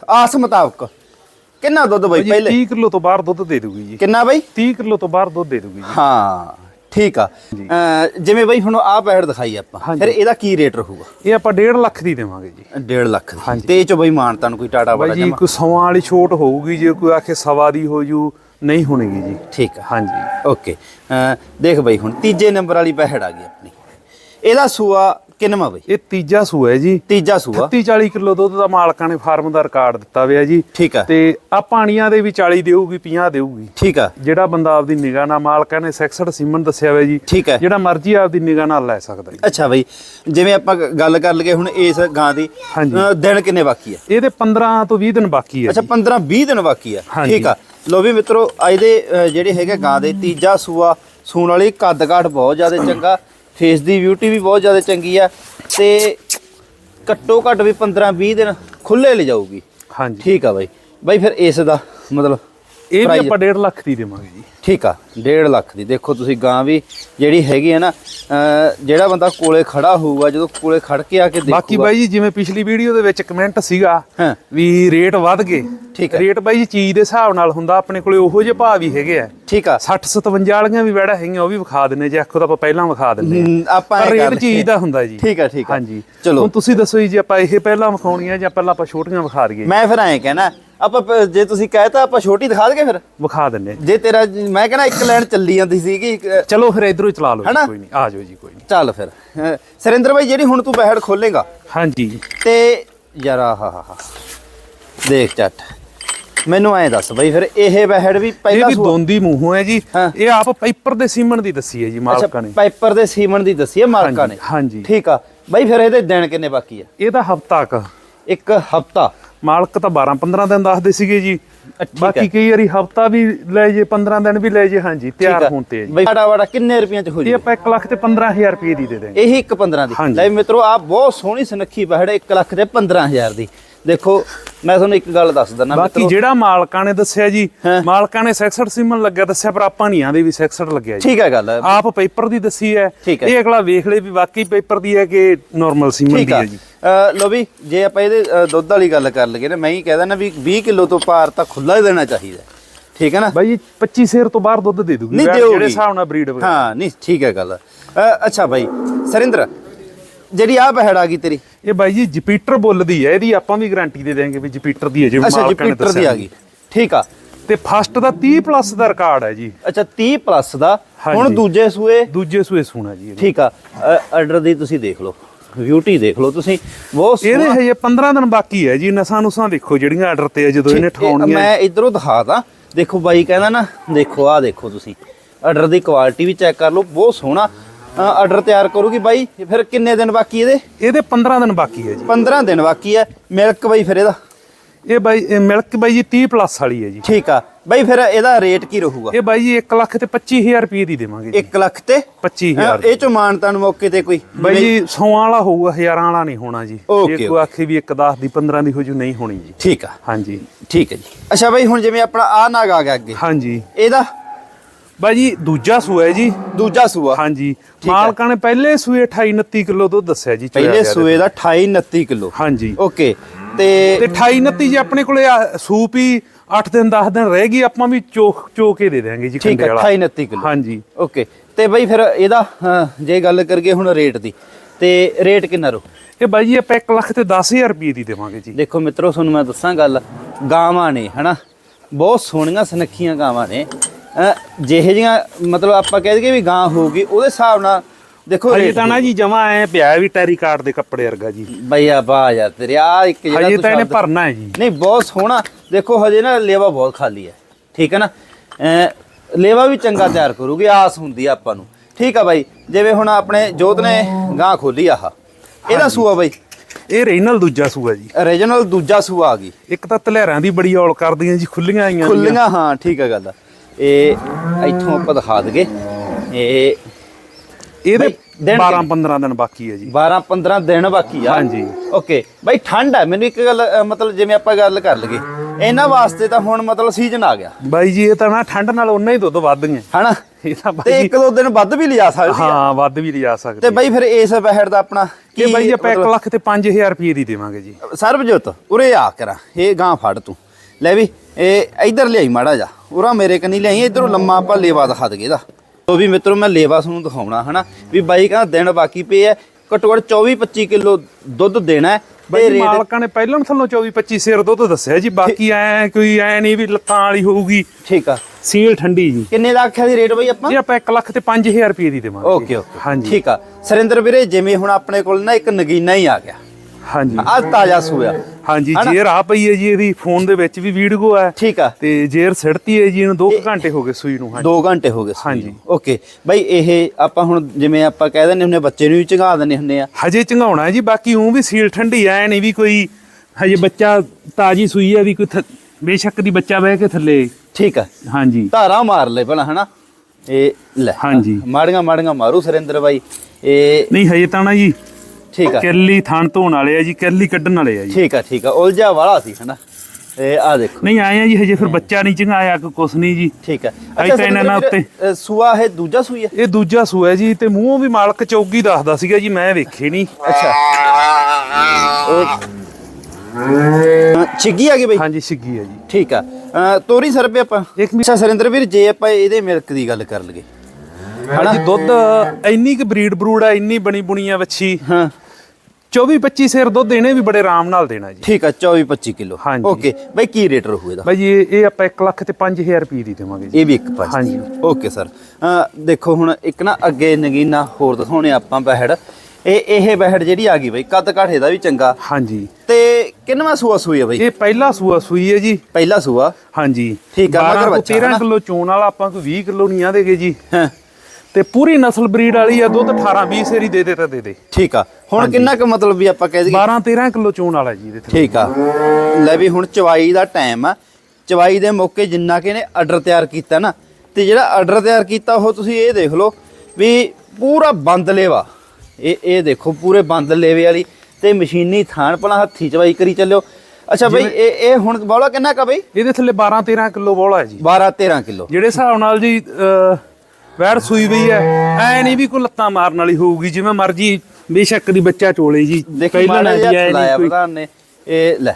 ਆਸ ਮੁਤਾਬਕ। ਕਿੰਨਾ ਦੁੱਧ ਬਾਈ ਜੀ ਪਹਿਲੇ? 30 ਕਿਲੋ ਤੋਂ ਬਾਹਰ ਦੁੱਧ ਦੇ ਦੂਗੀ ਜੀ। ਕਿੰਨਾ ਬਾਈ? 30 ਕਿਲੋ ਤੋਂ ਬਾਹਰ ਦੁੱਧ ਦੇ ਦੂਗੀ ਜੀ। ਹਾਂ ਠੀਕ ਆ। ਜਿਵੇਂ ਬਾਈ ਹੁਣ ਆਹ ਪੈਡ ਦਿਖਾਈ ਆਪਾਂ। ਫਿਰ ਇਹਦਾ ਕੀ ਰੇਟ ਰਹੂਗਾ? ਇਹ ਆਪਾਂ 1.5 ਲੱਖ ਦੀ ਦੇਵਾਂਗੇ ਜੀ। 1.5 ਲੱਖ। ਤੇ ਚ ਬਾਈ ਮਾਨਤਾ ਨੂੰ ਕੋਈ ਟਾਟਾ ਬੜਾ ਜੀ ਕੋਈ ਸੌਆਂ ਵਾਲੀ ਛੋਟ ਹੋਊਗੀ ਜੇ ਕੋਈ ਆਖੇ ਸਵਾ ਦੀ ਹੋ ਜੂ ਨਹੀਂ ਹੋਣੀਗੀ ਜੀ। ਠੀਕ ਆ। ਹਾਂਜੀ। ਓਕੇ। ਦੇਖ ਬਾਈ ਹੁਣ ਤੀਜੇ ਨੰਬਰ ਵਾਲੀ ਪੈੜ ਆ ਗਈ ਆਪਣੀ। ਇਹਦਾ ਸੂਆ ਕਿੰਨਵਾ ਬਾਈ? ਇਹ ਤੀਜਾ ਸੂਆ ਹੈ ਜੀ। ਤੀਜਾ ਸੂਆ। 38 40 ਕਿਲੋ ਦੁੱਧ ਦਾ ਮਾਲਕਾਂ ਨੇ ਫਾਰਮ ਦਾ ਰਿਕਾਰਡ ਦਿੱਤਾ ਹੋਇਆ ਜੀ। ਠੀਕ ਆ। ਤੇ ਆ ਪਾਣੀਆਂ ਦੇ ਵੀ 40 ਦੇਊਗੀ 50 ਦੇਊਗੀ। ਠੀਕ ਆ। ਜਿਹੜਾ ਬੰਦਾ ਆਪਦੀ ਨਿਗਾਹ ਨਾਲ ਮਾਲਕਾਂ ਨੇ 66 ਸੀਮਨ ਦੱਸਿਆ ਹੋਇਆ ਜੀ। ਠੀਕ ਹੈ ਜਿਹੜਾ ਮਰਜ਼ੀ ਆਪਦੀ ਨਿਗਾਹ ਨਾਲ ਲੈ ਸਕਦਾ ਜੀ। ਅੱਛਾ ਬਾਈ ਜਿਵੇਂ ਆਪਾਂ ਗੱਲ ਕਰ ਲਈਏ ਹੁਣ ਇਸ ਗਾਂ ਦੀ ਦਿਨ ਕਿੰਨੇ ਬਾਕੀ ਆ? ਇਹਦੇ 15 ਤੋਂ 20 ਦਿਨ ਬਾਕੀ ਹੈ ਅੱਛਾ 15 20 ਦਿਨ ਬਾਕੀ ਆ। ਠੀਕ ਆ। ਲੋ ਵੀ ਮਿੱਤਰੋ ਅੱਜ ਦੇ ਜਿਹੜੇ ਹੈਗੇ ਗਾਂ ਦੇ ਤੀਜਾ ਸੂਆ ਸੂਣ ਵਾਲੀ ਕੱਦ ਕਾਠ ਬਹੁਤ ਜ਼ਿਆਦਾ ਚੰਗਾ। ਫੇਸ ਦੀ ਬਿਊਟੀ ਵੀ ਬਹੁਤ ਜ਼ਿਆਦਾ ਚੰਗੀ ਆ ਤੇ ਘੱਟੋ ਘੱਟ ਵੀ 15 20 ਦਿਨ ਖੁੱਲੇ ਲੈ ਜਾਊਗੀ। ਹਾਂਜੀ। ਠੀਕ ਆ ਬਾਈ। ਬਾਈ ਫਿਰ ਇਸ ਦਾ ਮਤਲਬ ਇਹ ਵੀ ਆਪਾਂ 1.5 ਲੱਖ ਦੀ ਦੇਵਾਂਗੇ ਜੀ। ਠੀਕ ਆ 1.5 ਲੱਖ ਦੀ। ਦੇਖੋ ਤੁਸੀਂ ਗਾਂ ਵੀ ਜਿਹੜੀ ਹੈਗੀ ਹੈ ਨਾ ਜਿਹੜਾ ਬੰਦਾ ਕੋਲੇ ਖੜਾ ਹੋਊਗਾ ਜਦੋਂ ਕੋਲੇ ਖੜ ਕੇ ਆ ਕੇ ਦੇਖੂਗਾ ਬਾਕੀ ਬਾਈ ਜੀ ਜਿਵੇਂ ਪਿਛਲੀ ਵੀਡੀਓ ਦੇ ਵਿੱਚ ਕਮੈਂਟ ਸੀਗਾ। ਵੀ ਰੇਟ ਵੱਧ ਗਏ। ਠੀਕ ਹੈ। ਰੇਟ ਬਾਈ ਜੀ ਚੀਜ਼ ਦੇ ਹਿਸਾਬ ਨਾਲ ਹੁੰਦਾ ਆਪਣੇ ਕੋਲੇ ਉਹੋ ਜਿਹੇ ਭਾਅ ਵੀ ਹੈਗੇ ਆ। ਠੀਕ ਆ। 60 57 ਵਾਲੀਆਂ ਵੀ ਵੜਾ ਹੈਗੀਆਂ ਉਹ ਵੀ ਵਿਖਾ ਦਿੰਨੇ ਜੇ ਆਖੋ ਤਾਂ ਆਪਾਂ ਪਹਿਲਾਂ ਵਿਖਾ ਦਿੰਨੇ ਆਪਾਂ ਪਰ ਰੇਟ ਚੀਜ਼ ਦਾ ਹੁੰਦਾ ਜੀ। ਠੀਕ ਆ ਠੀਕ ਆ। ਹਾਂਜੀ। ਚਲੋ। ਹੁਣ ਤੁਸੀਂ ਦੱਸੋ ਜੀ ਜੇ ਆਪਾਂ ਇਹ ਪਹਿਲਾਂ ਵਿਖਾਉਣੀਆਂ ਜਾਂ ਪਹਿਲਾਂ ਆਪਾਂ ਛੋਟੀਆਂ ਵਿਖਾ ਦਈਏ। ਮੈਂ ਫਿਰ ਐਂ ਕਹਿਣਾ ਆਪਾਂ ਪ- ਜੇ ਤੁਸੀਂ ਕਹਿਤਾ ਆਪਾਂ ਛੋਟੀ ਦਿਖਾ ਦਈਏ ਫਿਰ? ਵਿਖਾ ਦਿੰਨੇ ਜੇ ਤੇਰਾ ਮੈਂ ਕਹਿੰਦਾ ਇੱਕ ਲਾਈਨ ਚੱਲੀ ਜਾਂਦੀ ਸੀਗੀ ਇੱਕ- ਚਲੋ ਫਿਰ ਇਧਰੋਂ ਹੀ ਚਲਾ ਲਓ ਜੀ? ਕੋਈ ਨਹੀਂ। ਆ ਜਾਓ ਜੀ ਕੋਈ ਨਹੀਂ। ਚੱਲ ਫਿਰ। ਅਹ ਸੁਰਿੰਦਰ ਭਾਈ ਜਿਹੜੀ ਹੁਣ ਤੂੰ ਬਹਿੜ ਖੋਲੇਗਾ। ਹਾਂਜੀ। ਤੇ ਯਾਰ ਆਹ ਹਾ ਹਾ ਦੇਖ ਚੱਟ। ਮੈਨੂੰ ਐਂ ਦੱਸ ਬਈ ਫਿਰ ਇਹ ਬਹਿੜ ਵੀ ਇਹ ਪਹਿਲਾਂ ਵੀ ਸੂਆ- ਦੋਂਦੀ ਮੂੰਹੋਂ ਹੈ ਜੀ। ਹਾਂ। ਇਹ ਆਪ ਪਾਈਪਰ ਦੇ ਸੀਮਨ ਦੀ ਦੱਸੀ ਹੈ ਜੀ ਮਾਲਕਾਂ ਨੇ। ਪਾਈਪਰ ਦੇ ਸੀਮਨ ਦੀ ਦੱਸੀ ਹੈ ਮਾਲਕਾਂ ਹਾਂਜੀ, ਨੇ। ਹਾਂਜੀ। ਠੀਕ ਆ। ਬਈ ਫਿਰ ਇਹਦੇ ਦਿਨ ਕਿੰਨੇ ਬਾਕੀ ਆ? ਇਹਦਾ ਹਫਤਾ ਕ। ਇੱਕ ਹਫਤਾ। ਮਾਲਕ ਤਾਂ 12 15 ਦਿਨ ਦੱਸਦੇ ਸੀਗੇ ਜੀ। ਬਾਕੀ ਕਈ ਵਾਰੀ ਹਫਤਾ ਵੀ ਲੈ ਜੇ 15 ਦਿਨ ਵੀ ਲੈ ਜੇ ਹਾਂਜੀ ਤਿਆਰ ਹੋਣ ਤੇ ਜੀ। ਬਈ ਵਾੜਾ ਵਾੜਾ ਕਿੰਨੇ ਰੁਪਈਆਂ ਚ ਹੋ ਇਹ ਜੀ ਆਪਾਂ 1 ਲੱਖ ਤੇ 15000 ਰੁਪਏ ਦੀ ਦੇ ਦੇਂਗੇ ਇਹੀ ਇੱਕ 15 ਦੀ। ਲੈ ਮਿੱਤਰੋ ਆ ਬਹੁਤ ਸੋਹਣੀ ਸੁਨੱਖੀ ਬਹਿੜ 1 ਲੱਖ ਤੇ 15000 ਦੀ। ਦੇਖੋ ਮੈਂ ਤੁਹਾਨੂੰ ਇੱਕ ਗੱਲ ਦੱਸ ਦਿੰਦਾ ਬਾਕੀ ਜਿਹੜਾ ਮਾਲਕਾਂ ਨੇ ਦੱਸਿਆ ਜੀ। ਮਾਲਕਾਂ ਨੇ 66 ਸੀਮਨ ਲੱਗਿਆ ਦੱਸਿਆ ਪਰ ਆਪਾਂ ਨਹੀਂ ਆਂਦੇ ਵੀ 66 ਲੱਗਿਆ ਜੀ। ਠੀਕ ਹੈ ਗੱਲ ਆਪ ਪੇਪਰ ਦੀ ਦੱਸੀ ਹੈ। ਇਹ ਅਗਲਾ ਵੇਖ ਲੇ ਵੀ ਵਾਕਈ ਪੇਪਰ ਦੀ ਹੈ ਕਿ ਨਾਰਮਲ ਸੀਮਨ ਦੀ ਹੈ ਜੀ। ਲਓ ਵੀ ਜੇ ਆਪਾਂ ਇਹਦੇ ਦੁੱਧ ਵਾਲੀ ਗੱਲ ਕਰ ਲਈਏ ਨਾ ਮੈਂ ਹੀ ਕਹਿ ਦਿੰਦਾ ਵੀ 20 ਕਿਲੋ ਤੋਂ ਪਾਰ ਤਾਂ ਖੁੱਲਾ ਹੀ ਦੇਣਾ ਚਾਹੀਦਾ। ਠੀਕ ਹੈ ਨਾ? ਬਾਈ ਜੀ 25 ਸੇਰ ਤੋਂ ਬਾਹਰ ਦੁੱਧ ਦੇ ਦੂਗੀ। ਜਿਹੜੇ ਹਿਸਾਬ ਨਾਲ ਬਰੀਡ ਹਾਂ ਨਹੀਂ ਠੀਕ ਹੈ ਗੱਲ। ਅ, ਅੱਛਾ ਬਾਈ ਸਰਿੰਦਰ ਜਿਹੜੀ ਆ ਬਹਿੜ ਆ ਗਈ ਤੇਰੀ। ਇਹ ਬਾਈ ਜੀ ਜਪੀਟਰ ਬੁੱਲਦੀ ਹੈ ਇਹਦੀ ਆਪਾਂ ਵੀ ਗਾਰੰਟੀ ਦੇ ਦੇਾਂਗੇ ਵੀ ਜਪੀਟਰ ਦੀ ਹੈ ਜਿਵੇਂ ਅੱਛਾ ਮਾਲਕਾਂ ਨੇ ਜੁਪੀਟਰ ਦੀ ਦੱਸਿਆ ਆ ਗਈ। ਠੀਕ ਆ। ਤੇ ਫਸਟ ਦਾ 30 ਪਲੱਸ ਦਾ ਰਿਕਾਰਡ ਹੈ ਜੀ। ਅੱਛਾ 30 ਪਲੱਸ ਦਾ। ਹੁਣ ਹਾਂਜੀ। ਦੂਜੇ ਸੂਏ? ਦੂਜੇ ਸੂਏ ਸੋਣਾ ਜੀ ਇਹਦਾ। ਠੀਕ ਆ। ਆਰਡਰ ਦੀ ਤੁਸੀਂ ਦੇਖ ਲਓ। ਬਿਊਟੀ ਦੇਖ ਲਓ ਤੁਸੀਂ। ਬਹੁਤ ਇਹਦੇ ਸੋਹਣਾ- ਹਜੇ 15 ਦਿਨ ਬਾਕੀ ਹੈ ਜੀ ਨਸਾਂ ਨੁਸਾਂ ਦੇਖੋ ਜਿਹੜੀਆਂ ਆਰਡਰ ਤੇ ਆ ਜਦੋਂ ਇਹਨੇ ਇਹ ਠਾਉਣੀਆਂ ਮੈਂ ਇਧਰੋਂ ਦਿਖਾ ਦਾਂ। ਦੇਖੋ ਬਾਈ ਕਹਿੰਦਾ ਨਾ ਦੇਖੋ ਆ ਦੇਖੋ ਤੁਸੀਂ। ਆਰਡਰ ਦੀ ਕੁਆਲਿਟੀ ਵੀ ਚੈੱਕ ਕਰ ਲਓ। ਬਹੁਤ ਸੋਹਣਾ। ਆਰਡਰ ਤਿਆਰ ਕਰੂਗੀ ਬਾਈ ਫਿਰ ਕਿੰਨੇ ਦਿਨ ਬਾਕੀ ਇਹਦੇ? ਇਹਦੇ 15 ਦਿਨ ਬਾਕੀ ਹੈ ਜੀ। 15 ਦਿਨ ਬਾਕੀ ਹੈ। ਮਿਲਕ ਬਾਈ ਫਿਰ ਇਹਦਾ? ਇਹ ਬਾਈ ਇਹ ਮਿਲਕ ਬਾਈ ਜੀ 30 ਪਲੱਸ ਵਾਲੀ ਹੈ ਜੀ। ਠੀਕ ਆ। ਬਾਈ ਫਿਰ ਇਹਦਾ ਰੇਟ ਕੀ ਰਹੂਗਾ? ਇਹ ਬਾਈ ਜੀ 1 ਲੱਖ ਤੇ 25000 ਰੁਪਏ ਦੀ ਦੇਵਾਂਗੇ ਜੀ। 1 ਲੱਖ ਤੇ 25000 ਇਹ ਚੋਂ ਮਾਨਤਾ ਨੂੰ ਮੌਕੇ ਤੇ ਕੋਈ ਬਾਈ ਜੀ 100 ਵਾਲਾ ਹੋਊਗਾ ਹਜ਼ਾਰਾਂ ਵਾਲਾ ਨਹੀਂ ਹੋਣਾ ਜੀ। ਜੇ ਕੋਈ ਆਖੇ ਵੀ ਇੱਕ 10 ਦੀ 15 ਦੀ ਹੋ ਜੂ ਨਹੀਂ ਹੋਣੀ ਜੀ। ਠੀਕ ਆ। ਹਾਂਜੀ। ਠੀਕ ਹੈ ਜੀ। ਅੱਛਾ ਬਾਈ ਹੁਣ ਜਿਵੇਂ ਆਪਣਾ ਆ ਨਾਗ ਆ ਗਿਆ ਅੱਗੇ। ਹਾਂਜੀ। ਇਹਦਾ ਬਾਈ ਜੀ ਦੂਜਾ ਸੂਆ ਹੈ ਜੀ। ਦੂਜਾ ਸੂਆ। ਹਾਂਜੀ। ਮਾਲਕਾਂ ਨੇ ਪਹਿਲੇ ਸੂਏ 28 29 ਕਿਲੋ ਦੁੱਧ ਦੱਸਿਆ ਜੀ ਪਹਿਲੇ ਸੂਏ ਦਾ 28 29 ਕਿਲੋ। ਹਾਂਜੀ। ਓਕੇ। ਤੇ ਤੇ 28 29 ਜੇ ਆਪਣੇ ਕੋਲੇ ਸੂਪ ਹੀ 8 ਦਿਨ 10 ਦਿਨ ਰਹਿ ਗਈ ਆਪਾਂ ਵੀ ਚੋਕ ਚੋ ਕੇ ਦੇ ਦੇਾਂਗੇ ਜੀ ਠੀਕ ਹੈ ਵਾਲਾ। 28 29 ਕਿਲੋ। ਹਾਂਜੀ। ਓਕੇ। ਤੇ ਬਈ ਫਿਰ ਇਹਦਾ ਜੇ ਗੱਲ ਕਰਗੇ ਹੁਣ ਰੇਟ ਦੀ ਤੇ ਰੇਟ ਕਿੰਨਾ ਰੂ? ਇਹ ਬਾਈ ਜੀ ਆਪਾਂ 1 ਲੱਖ ਤੇ 10000 ਰੁਪਏ ਦੀ ਦੇਵਾਂਗੇ ਜੀ। ਦੇਖੋ ਮਿੱਤਰੋ ਤੁਹਾਨੂੰ ਮੈਂ ਦੱਸਾਂ ਗੱਲ। ਗਾਵਾਂ ਨੇ ਹਨਾ? ਬਹੁਤ ਸੋਹਣੀਆਂ ਸੁਨੱਖੀਆਂ ਗਾਵਾਂ ਨੇ। ਜਿਹੇ ਜੀਆਂ ਮਤਲਬ ਆਪਾਂ ਕਹਿ ਦਈਏ ਵੀ ਗਾਂ ਹੋਊਗੀ ਉਹਦੇ ਹਿਸਾਬ ਨਾਲ ਦੇਖੋ ਹਜੇ ਤਾਂ ਨਾ ਜੀ ਜਮਾ ਐ ਪਿਆ ਵੀ ਟੈਰੀ ਕਾਰਡ ਦੇ ਕੱਪੜੇ ਵਰਗਾ ਜੀ। ਬਈ ਆ ਬਾ ਯਾਰ ਤੇਰੇ ਆ ਇੱਕ ਜਿਹੜਾ ਹਜੇ ਤੂੰ ਇਹਨੇ ਭਰਨਾ ਹੈ ਜੀ। ਨਹੀਂ ਬਹੁਤ ਸੋਹਣਾ। ਦੇਖੋ ਹਜੇ ਨਾ ਲੇਵਾ ਬਹੁਤ ਖਾਲੀ ਹੈ। ਠੀਕ ਹੈ ਨਾ? ਲੇਵਾ ਵੀ ਚੰਗਾ ਤਿਆਰ ਕਰੂਗੀ ਆਸ ਹੁੰਦੀ ਆ ਆਪਾਂ ਨੂੰ। ਠੀਕ ਆ ਬਾਈ ਜਿਵੇਂ ਹੁਣ ਆਪਣੇ ਜੋਤ ਨੇ ਗਾਂ ਖੋਲੀ ਆਹ। ਇਹਦਾ ਸੂਆ ਬਾਈ? ਇਹ ਰੀਨਲ ਦੂਜਾ ਸੂਆ ਜੀ। ਓਰੀਜਨਲ ਦੂਜਾ ਸੂਆ ਆ ਗਈ। ਇੱਕ ਤਾਂ ਤਲੇਰਾਂ ਦੀ ਬੜੀ ਔਲ ਕਰਦੀਆਂ ਜੀ ਖੁੱਲੀਆਂ ਆਈਆਂ। ਖੁੱਲੀਆਂ ਹਾਂ ਠੀਕ ਹੈ ਗੱਲ ਇਹ ਇੱਥੋਂ ਆਪਾਂ ਦਿਖਾ ਦਗੇ ਇਹ ਇਹਦੇ ਬਈ, ਦਿਨ 12 15 ਦਿਨ ਬਾਕੀ ਹੈ ਜੀ। 12 15 ਦਿਨ ਬਾਕੀ ਆ। ਹਾਂਜੀ। ਓਕੇ ਬਾਈ ਠੰਡ ਹੈ ਮੈਨੂੰ ਇੱਕ ਗੱਲ ਮਤਲਬ ਜਿਵੇਂ ਆਪਾਂ ਗੱਲ ਕਰ ਲਈਏ ਇਹਨਾਂ ਵਾਸਤੇ ਤਾਂ ਹੁਣ ਮਤਲਬ ਸੀਜ਼ਨ ਆ ਗਿਆ। ਬਾਈ ਜੀ ਇਹ ਤਾਂ ਨਾ ਠੰਡ ਨਾਲ ਉਹਨਾਂ ਹੀ ਦੁੱਧ ਵੱਧ ਗਏ ਹਨਾ? ਇਹ ਤਾਂ ਬਾਈ ਇੱਕ ਦੋ ਦਿਨ ਵੱਧ ਵੀ ਲਿਜਾ ਸਕਦੀ ਹਾਂ ਵੱਧ ਵੀ ਲਿਜਾ ਸਕਦੇ ਤੇ ਬਾਈ ਫਿਰ ਇਸ ਬਹਿੜ ਦਾ ਆਪਣਾ ਇਹ ਬਾਈ ਆਪਾਂ 1 ਮਤਲਬ- ਲੱਖ ਤੇ 5000 ਰੁਪਏ ਦੀ ਦੇਵਾਂਗੇ ਜੀ। ਸਰਬਜੋਤ ਉਰੇ ਆ ਕਰਾਂ। ਇਹ ਗਾਂ ਫੜ ਤੂੰ। ਲੈ ਵੀ ਇਹ ਇੱਧਰ ਲਿਆਈ ਮਾੜਾ ਜਾ ਉਰਾ ਮੇਰੇ ਕੰਨੀ ਲਿਆਈ ਇਧਰੋਂ ਲੰਮਾ ਆਪਾਂ ਲੇਵਾ ਦਿਖਾ ਦਗੇ ਇਹਦਾ। ਉਹ ਵੀ ਮਿੱਤਰੋ ਮੈਂ ਲੇਵਾ ਤੁਹਾਨੂੰ ਦਿਖਾਉਣਾ ਹਨਾ? ਵੀ ਬਾਈ ਕਹਿੰਦਾ ਦਿਨ ਬਾਕੀ ਪਏ ਐ ਘੱਟੋ ਘੱਟ 24 25 ਕਿਲੋ ਦੁੱਧ ਦੇਣਾ ਬਾਈ ਤੇ ਮਾਲਕਾਂ ਨੇ ਪਹਿਲਾਂ ਥੱਲੋਂ 24 25 ਸਿਰ ਦੁੱਧ ਦੱਸਿਆ ਜੀ ਬਾਕੀ ਐ ਕੋਈ ਐ ਨਹੀਂ ਵੀ ਲੱਤਾਂ ਵਾਲੀ ਹੋਊਗੀ। ਠੀਕ ਆ। ਸੀਲ ਠੰਡੀ ਜੀ। ਕਿੰਨੇ ਦਾ ਆਖਿਆ ਸੀ ਰੇਟ ਬਾਈ ਆਪਾਂ? ਇਹ ਆਪਾਂ 1 ਲੱਖ ਤੇ 5000 ਰੁਪਏ ਦੀ ਦੇਵਾਂਗੇ। Okay okay. ਹਾਂਜੀ। ਠੀਕ ਆ। ਸਰਿੰਦਰ ਵੀਰੇ ਜਿਵੇਂ ਹੁਣ ਆਪਣੇ ਕੋਲ ਨਾ ਇੱਕ ਨਗੀਨਾ ਹੀ ਆ ਗਿਆ। ਹਾਂਜੀ। ਆ ਤਾਜ਼ਾ ਸੂਆ। ਹਾਂਜੀ ਹਨਾ? ਜੇਰ ਆ ਪਈ ਹੈ ਜੀ ਇਹਦੀ ਫੋਨ ਦੇ ਵਿੱਚ ਵੀ ਵੀਡੀਓ ਹੈ। ਠੀਕ ਆ। ਤੇ ਜੇਰ ਸਿੜਤੀ ਹੈ ਜੀ ਇਹਨੂੰ 2 ਘੰਟੇ ਹੋ ਗਏ ਸੂਈ ਨੂੰ ਹਾਂਜੀ। 2 ਘੰਟੇ ਹੋ ਗਏ ਹਾਂਜੀ। ਓਕੇ। ਬਾਈ ਇਹ ਆਪਾਂ ਹੁਣ ਜਿਵੇਂ ਆਪਾਂ ਕਹਿ ਦਿੰਦੇ ਹੁੰਦੇ ਬੱਚੇ ਨੂੰ ਵੀ ਚੰਗਾ ਦਿੰਦੇ ਹੁੰਦੇ ਆ। ਹਜੇ ਚੰਗਾਉਣਾ ਹੈ ਜੀ ਬਾਕੀ ਉਹ ਵੀ ਸੀਲ ਠੰਡੀ ਐ ਨਹੀਂ ਵੀ ਕੋਈ ਹਜੇ ਬੱਚਾ ਤਾਜੀ ਸੂਈ ਹੈ ਵੀ ਕੋਈ ਬੇਸ਼ੱਕ ਦੀ ਬੱਚਾ ਬਹਿ ਕੇ ਥੱਲੇ। ਠੀਕ ਆ। ਹਾਂਜੀ। ਧਾਰਾ ਮਾਰ ਲੈ ਭਲਾ ਹਨਾ? ਇਹ ਲੈ। ਹਾਂਜੀ। ਮਾੜੀਆਂ ਮਾੜੀਆਂ ਮਾਰੂ ਸੁਰਿੰਦਰ ਬਾਈ। ਇਹ ਨਹੀਂ ਹਜੇ ਤਾਂ ਨਾ ਜੀ ਠੀਕ ਆ। ਕਿੱਲੀ ਥਣ ਧੋਣ ਵਾਲੇ ਆ ਜੀ ਕਿੱਲੀ ਕੱਢਣ ਵਾਲੇ ਆ ਜੀ। ਠੀਕ ਆ ਠੀਕ ਆ। ਉਲਝਾ ਵਾਲਾ ਸੀ ਹਨਾ? ਇਹ ਆ ਦੇਖੋ। ਨਹੀਂ ਆਏ ਆ ਜੀ ਹਜੇ ਫਿਰ ਬੱਚਾ ਨਹੀਂ ਚੰਗਾਇਆ ਕੁਛ ਨਹੀਂ ਜੀ। ਠੀਕ ਆ। ਤਾਂ ਇਹਨਾਂ ਨਾਲ ਅ, ਸੂਆ ਇਹ ਦੂਜਾ ਸੂਈ ਹੈ ਇਹ ਦੂਜਾ ਸੂਆ ਜੀ ਤੇ ਮੂੰਹੋਂ ਵੀ ਮਾਲਕ ਚੌਗੀ ਦੱਸਦਾ ਸੀਗਾ ਜੀ ਮੈਂ ਵੇਖੇ ਨਹੀਂ। ਅੱਛਾ। ਚਿੱਗੀ ਆ ਗਈ ਬਈ? ਹਾਂਜੀ ਸਿੱਗੀ ਆ ਜੀ। ਠੀਕ ਆ। ਤੋਰੀ ਸਰ ਪੇ ਆਪਾਂ। ਅੱਛਾ ਸੁਰਿੰਦਰ ਵੀਰ ਜੇ ਆਪਾਂ ਇਹਦੇ ਮਿਲਕ ਦੀ ਗੱਲ ਕਰ ਲਈਏ। ਹਣਾ ਦੁੱਧ ਇੰਨੀ ਕੁ ਬਰੀਡ ਬਰੂਡ ਆ ਇੰਨੀ ਬਣੀ ਬੁਣੀ ਆ ਵੱਛੀ। ਹਾਂ। 24 25 ਸਿਰ ਦੁੱਧ ਇਹਨੇ ਵੀ ਬੜੇ ਆਰਾਮ ਨਾਲ ਦੇਣਾ ਜੀ। ਠੀਕ ਆ 24 25 ਕਿਲੋ। ਹਾਂਜੀ। ਓਕੇ ਬਈ ਕੀ ਰੇਟ ਰਹੂ ਇਹਦਾ? ਬਾਈ ਜੀ ਇਹ ਇਹ ਆਪਾਂ 1 ਲੱਖ ਤੇ 5000 ਰੁਪਏ ਦੀ ਦੇਵਾਂਗੇ ਜੀ। ਇਹ ਵੀ ਇੱਕ ਪੰਜ ਹਾਂਜੀ। Okay sir. ਦੇਖੋ ਹੁਣ ਇੱਕ ਨਾ ਅੱਗੇ ਨਗੀਨਾ ਹੋਰ ਦਿਖਾਉਣੇ ਆਪਾਂ ਬਹਿੜ। ਇਹ ਇਹ ਬਹਿੜ ਜਿਹੜੀ ਆ ਗਈ ਬਈ ਕੱਦ ਕਾਠੇ ਦਾ ਵੀ ਚੰਗਾ। ਹਾਂਜੀ। ਤੇ ਕਿੰਨਵਾ ਸੂਆ ਸੂਈ ਆ ਬਈ? ਇਹ ਪਹਿਲਾ ਸੂਆ ਸੂਈ ਹੈ ਜੀ। ਪਹਿਲਾ ਸੂਆ? ਹਾਂਜੀ। ਠੀਕ ਆ, 12 ਮਗਰ ਤੋਂ ਬੱਚਾ, 13 ਹਨਾ? ਕਿਲੋ ਚੋਣ ਵਾਲਾ ਆਪਾਂ ਕੋਈ 20 ਕਿਲੋ ਨਹੀਂ ਆਦੇਗੇ ਜੀ। ਹਾਂ। ਤੇ ਪੂਰੀ ਨਸਲ ਬਰੀਡ ਵਾਲੀ ਆ ਦੁੱਧ 18 20 ਸੇਰੀ ਦੇ ਦੇ ਤਾਂ ਦੇ ਦੇ। ਠੀਕ ਆ। ਹੁਣ ਕਿੰਨਾ ਕੁ ਮਤਲਬ ਵੀ ਆਪਾਂ ਕਹਿ ਦਈਏ? 12 13 ਕਿਲੋ ਚੋਣ ਵਾਲਾ ਜੀ ਇਹਦੇ ਠੀਕ ਆ। ਲੈ ਵੀ ਹੁਣ ਚਵਾਈ ਦਾ ਟਾਈਮ ਆ। ਚਵਾਈ ਦੇ ਮੌਕੇ ਜਿੰਨਾ ਕਿ ਇਹਨੇ ਆਰਡਰ ਤਿਆਰ ਕੀਤਾ ਨਾ ਤੇ ਜਿਹੜਾ ਆਰਡਰ ਤਿਆਰ ਕੀਤਾ ਉਹ ਤੁਸੀਂ ਇਹ ਦੇਖ ਲਓ ਵੀ ਪੂਰਾ ਬੰਦ ਲੇਵਾ। ਇਹ ਇਹ ਦੇਖੋ ਪੂਰੇ ਬੰਦ ਲੇਵੇ ਵਾਲੀ ਤੇ ਮਸ਼ੀਨੀ ਥਾਣ ਭਲਾ ਹੱਥੀ ਚਵਾਈ ਕਰੀ ਚੱਲਿਓ। ਅੱਛਾ ਬਈ ਇਹ ਇਹ ਹੁਣ ਬੋਲਾ ਕਿੰਨਾ ਕਾ ਬਈ? ਇਹਦੇ ਥੱਲੇ 12 13 ਕਿਲੋ ਬੋਲਾ ਹੈ ਜੀ। 12 13 ਕਿਲੋ। ਜਿਹੜੇ ਹਿਸਾਬ ਨਾਲ ਜੀ ਵੈੜ ਸੂਈ ਵੀ ਹੈ ਐ ਨਹੀਂ ਵੀ ਕੋਈ ਲੱਤਾਂ ਮਾਰਨ ਵਾਲੀ ਹੋਊਗੀ ਜਿਵੇਂ ਮਰਜ਼ੀ ਬੇਸ਼ੱਕ ਦੀ ਬੱਚਾ ਚੋਲੇ ਜੀ। ਪਹਿਲਾਂ ਨਾ ਜੀ ਐ ਨਹੀਂ ਕੋਈ। ਪ੍ਰਧਾਨ ਨੇ। ਇਹ ਲੈ।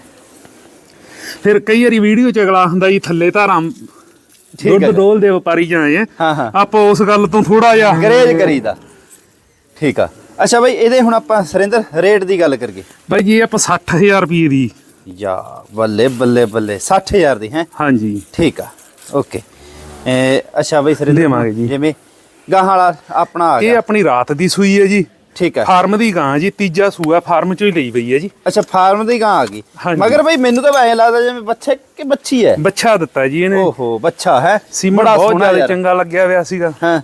ਫਿਰ ਕਈ ਵਾਰੀ ਵੀਡੀਓ ਚ ਅਗਲਾ ਹੁੰਦਾ ਜੀ ਥੱਲੇ ਧਾਰਾਂ ਦੁੱਧ। ਡੋਲ ਦੇ ਵਪਾਰੀ ਜਾਏ ਆ ਹਾਂ ਹਾਂ। ਆਪਾਂ ਉਸ ਗੱਲ ਤੋਂ ਥੋੜਾ ਜਿਹਾ ਗਰੇਜ ਕਰੀਦਾ। ਠੀਕ ਆ। ਅੱਛਾ ਬਈ ਇਹਦੇ ਹੁਣ ਆਪਾਂ ਸਰਿੰਦਰ ਰੇਟ ਦੀ ਗੱਲ ਕਰੀਏ। ਬਾਈ ਜੀ ਆਪਾਂ 60000 ਰੁਪਏ ਦੀ। ਯਾ ਬੱਲੇ ਬੱਲੇ ਬੱਲੇ 60000 ਦੀ ਹੈ? ਹਾਂਜੀ। ਠੀਕ ਆ। ਓਕੇ। ਅੱਛਾ ਬਈ ਸਰਿੰਦਰ ਦੇਵਾਂਗੇ ਜੀ। ਜਿਵੇਂ ਗਾਹਾਂ ਵਾਲਾ ਆਪਣਾ ਆ ਇਹ ਗਿਆ। ਆਪਣੀ ਰਾਤ ਦੀ ਸੂਈ ਹੈ ਜੀ। ਠੀਕ ਆ ਫਾਰਮ ਦੀ ਗਾਂ ਜੀ ਤੀਜਾ ਸੂਆ ਫਾਰਮ ਚੋਂ ਹੀ ਲਈ ਪਈ ਹੈ ਜੀ। ਅੱਛਾ ਫਾਰਮ ਦੀ ਗਾਂ ਆ ਗਈ। ਮਗਰ ਬਈ ਮੈਨੂੰ ਤਾਂ ਐਂ ਲੱਗਦਾ ਜਿਵੇਂ ਬੱਚੇ ਕਿ ਬੱਚੀ ਹੈ। ਬੱਚਾ ਦਿੱਤਾ ਜੀ ਇਹਨੇ। ਓਹੋ ਬੱਚਾ ਹੈ। ਬੜਾ ਬਹੁਤ ਸੋਹਣਾ। ਚੰਗਾ ਲੱਗਿਆ ਹੋਇਆ ਸੀਗਾ। ਹਾਂ।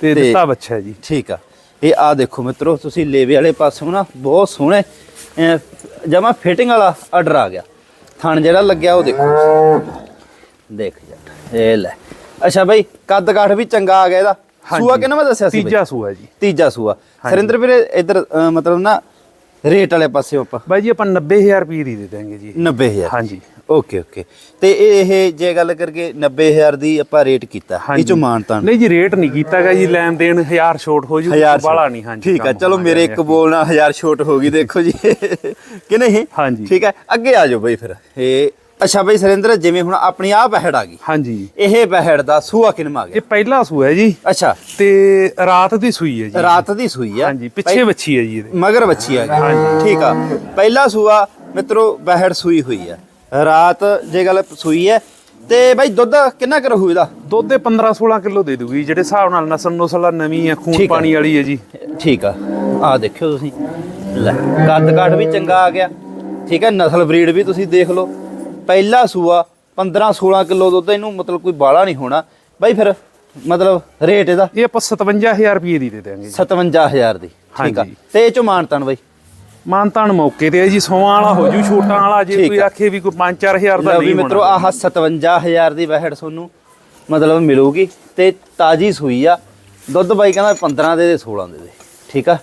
ਤੇ ਤੇ- ਦਿੱਤਾ ਬੱਚਾ ਜੀ। ਠੀਕ ਆ। ਇਹ ਆ ਦੇਖੋ ਮਿੱਤਰੋ ਤੁਸੀਂ ਲੇਵੇ ਵਾਲੇ ਪਾਸੋਂ ਨਾ ਬਹੁਤ ਸੋਹਣੇ ਜਮਾ ਫਿਟਿੰਗ ਵਾਲਾ ਆਰਡਰ ਆ ਗਿਆ। ਥਣ ਜਿਹੜਾ ਲੱਗਿਆ ਉਹ ਦੇਖੋ। ਦੇਖ ਜਾ ਇਹ ਲੈ। ਅੱਛਾ ਬਈ ਕੱਦ ਕਾਠ ਵੀ ਚੰਗਾ ਆ ਗਿਆ ਇਹਦਾ। ਸੂਆ ਕਿੰਨਾ ਮੈਂ ਦੱਸਿਆ ਸੀ? ਤੀਜਾ ਸੂਆ ਜੀ। ਤੀਜਾ ਸੂਆ। ਸਰਿੰਦਰ ਵੀਰੇ ਇੱਧਰ ਮਤਲਬ ਨਾ ਰੇਟ ਵਾਲੇ ਪਾਸੇ ਆਪਾਂ। ਬਾਈ ਜੀ ਆਪਾਂ 90000 ਰੁਪਏ ਦੀ ਦੇ ਦਾਂਗੇ ਜੀ 90000 ਹਾਂਜੀ। Okay okay. ਤੇ ਇਹ ਇਹ ਜੇ ਗੱਲ ਕਰਕੇ 90000 ਦੀ ਆਪਾਂ ਰੇਟ ਕੀਤਾ। ਇਹ ਚੋਂ ਮਾਨਤਾਨ ਨਹੀਂ ਜੀ ਰੇਟ ਨਹੀਂ ਕੀਤਾਗਾ ਜੀ ਲੈਣ ਦੇਣ 1000 ਛੋਟ ਹੋ ਜੂ ਬਾਲਾ। ਨਹੀਂ ਹਾਂਜੀ। ਠੀਕ ਆ ਕੰਮ ਚਲੋ ਮੇਰੇ ਇੱਕ। ਬੋਲ ਨਾਲ ਹਜ਼ਾਰ ਛੋਟ ਹੋ ਗਈ ਦੇਖੋ ਜੀ। ਕਿ ਨਹੀਂ? ਹਾਂਜੀ। ਠੀਕ ਹੈ ਅੱਗੇ ਆ ਜਾਓ ਬਈ ਫਿਰ। ਇਹ ਅੱਛਾ ਬਈ ਸੁਰਿੰਦਰ ਜਿਵੇਂ ਹੁਣ ਆਪਣੀ ਆ ਬਹਿੜ ਆ ਗਈ। ਹਾਂਜੀ। ਇਹ ਬਹਿੜ ਦਾ ਸੂਆ ਕਿਨਮਾ ਗਿਆ? ਇਹ ਪਹਿਲਾ ਸੂਆ ਹੈ ਜੀ। ਅੱਛਾ। ਤੇ ਰਾਤ ਦੀ ਸੂਈ ਹੈ ਜੀ ਰਾਤ ਦੀ ਸੂਈ ਆ। ਹਾਂਜੀ ਪਿੱਛੇ ਬੱਚੀ ਹੈ ਜੀ ਇਹਦੇ। ਮਗਰ ਬੱਚੀ ਆ ਗਈ। ਹਾਂਜੀ। ਠੀਕ ਆ। ਪਹਿਲਾ ਸੂਆ ਮਿੱਤਰੋ ਬਹਿੜ ਸੂਈ ਹੋਈ ਆ। ਰਾਤ ਜੇ ਗੱਲ ਸੂਈ ਹੈ ਤੇ ਬਈ ਦੁੱਧ ਕਿੰਨਾ ਕਰ ਰਹੂ ਇਹਦਾ? ਦੁੱਧ ਦੇ 15 16 ਕਿਲੋ ਦੇ ਦੂਗੀ ਜਿਹੜੇ ਹਿਸਾਬ ਨਾਲ ਨਸਲ ਨੁਸਲ ਆ ਨਵੀਂ ਆ ਖੂਨ ਆ। ਪਾਣੀ ਵਾਲੀ ਹੈ ਜੀ। ਠੀਕ ਆ। ਆ ਦੇਖਿਓ ਤੁਸੀਂ। ਲੈ ਕੱਦ ਕਾਠ ਵੀ ਚੰਗਾ ਆ ਗਿਆ। ਠੀਕ ਹੈ ਨਸਲ ਬਰੀਡ ਵੀ ਤੁਸੀਂ ਦੇਖ ਲਓ। ਪਹਿਲਾ ਸੂਆ 15 16 ਕਿਲੋ ਦੁੱਧ ਇਹਨੂੰ ਮਤਲਬ ਕੋਈ ਬਾਲਾ ਨਹੀਂ ਹੋਣਾ। ਬਾਈ ਫਿਰ ਮਤਲਬ ਰੇਟ ਇਹਦਾ? ਇਹ ਆਪਾਂ 57000 ਰੁਪਏ ਦੀ ਦੇ ਜੀ। 57000 ਦੀ ਠੀਕ ਆ। ਤੇ ਇਹ ਚੋਂ ਮਾਨਤਨ ਬਾਈ? ਮਾਨਤਾਨ ਮੌਕੇ ਤੇ ਜੀ ਸੋਆਂ ਵਾਲਾ ਹੋ ਜੂ ਛੋਟਾਂ ਵਾਲਾ ਜੇ ਕੋਈ। ਆਖੇ ਵੀ ਕੋਈ 5-4000 ਦਾ ਨਹੀਂ ਮਿੱਤਰੋ ਆਹ 57000 ਦੀ ਵਹਿੜ ਤੁਹਾਨੂੰ ਮਤਲਬ ਮਿਲੂਗੀ ਤੇ ਤਾਜੀ ਸੂਈ ਆ। ਦੁੱਧ ਬਾਈ ਕਹਿੰਦਾ 15 ਦੇ ਦੇ 16 ਦੇ ਦੇ ਠੀਕ ਆ।